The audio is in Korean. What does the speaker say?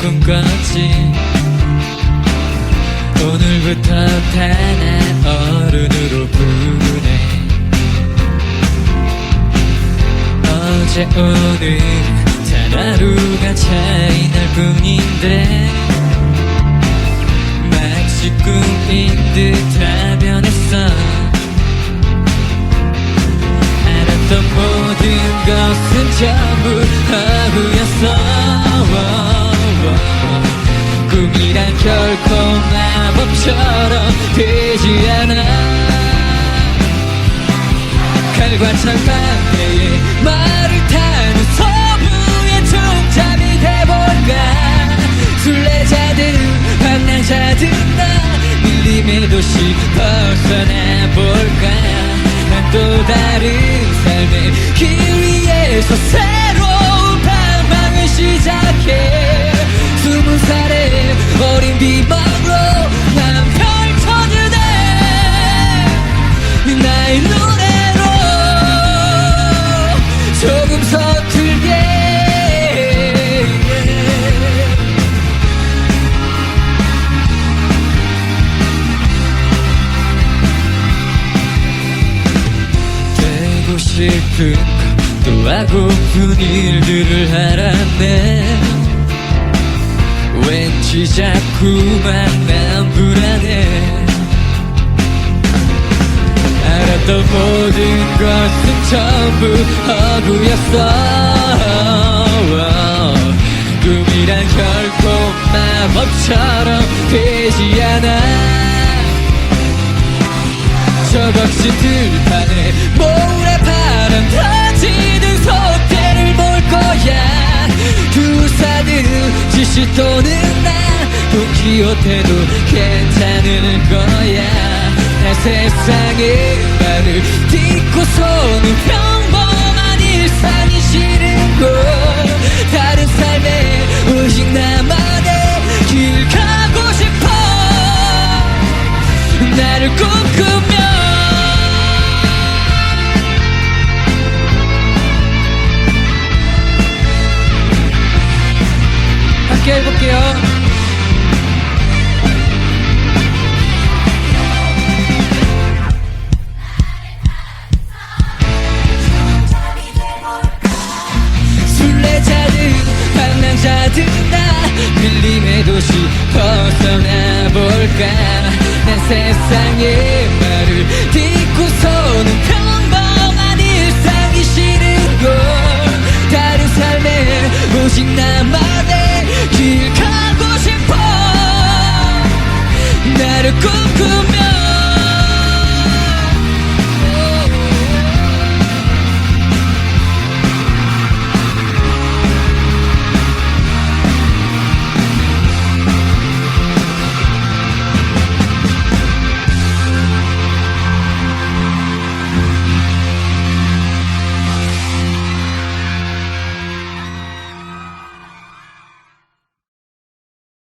꿈꿨지. 오늘부터 다나 어른으로 부르네. 어제 오늘 단 하루가 차이 날 뿐인데. 마치 꿈인 듯다 되지 않아. 칼과 창반대에 말을 타는 서부의 총잡이 돼볼까? 순례자들 방랑자들 나 밀림의 도시 벗어나볼까? 난 또 다른 삶의 길 위에서 새 싶은 것또 하고픈 일들을 알았네. 왠지 자꾸만 난 불안해. 알았던 모든 것은 전부 허구였어. 꿈이란 결코 마법처럼 되지 않아. 저 거친 들 돈키호테도 괜찮을 거야. 내 세상의 말을 딛고서는 평범한 일상이 싫은 걸 다른 삶에 오직 나만의 길 가고 싶어. 나를 꿈꾸며. 함께 해볼게요 벗어나 볼까? 난 세상의 말을 딛고서는 평범한 일상이 싫은 걸. 다른 삶에 오직 나만의 길 가고 싶어. 나를 꿈꾸며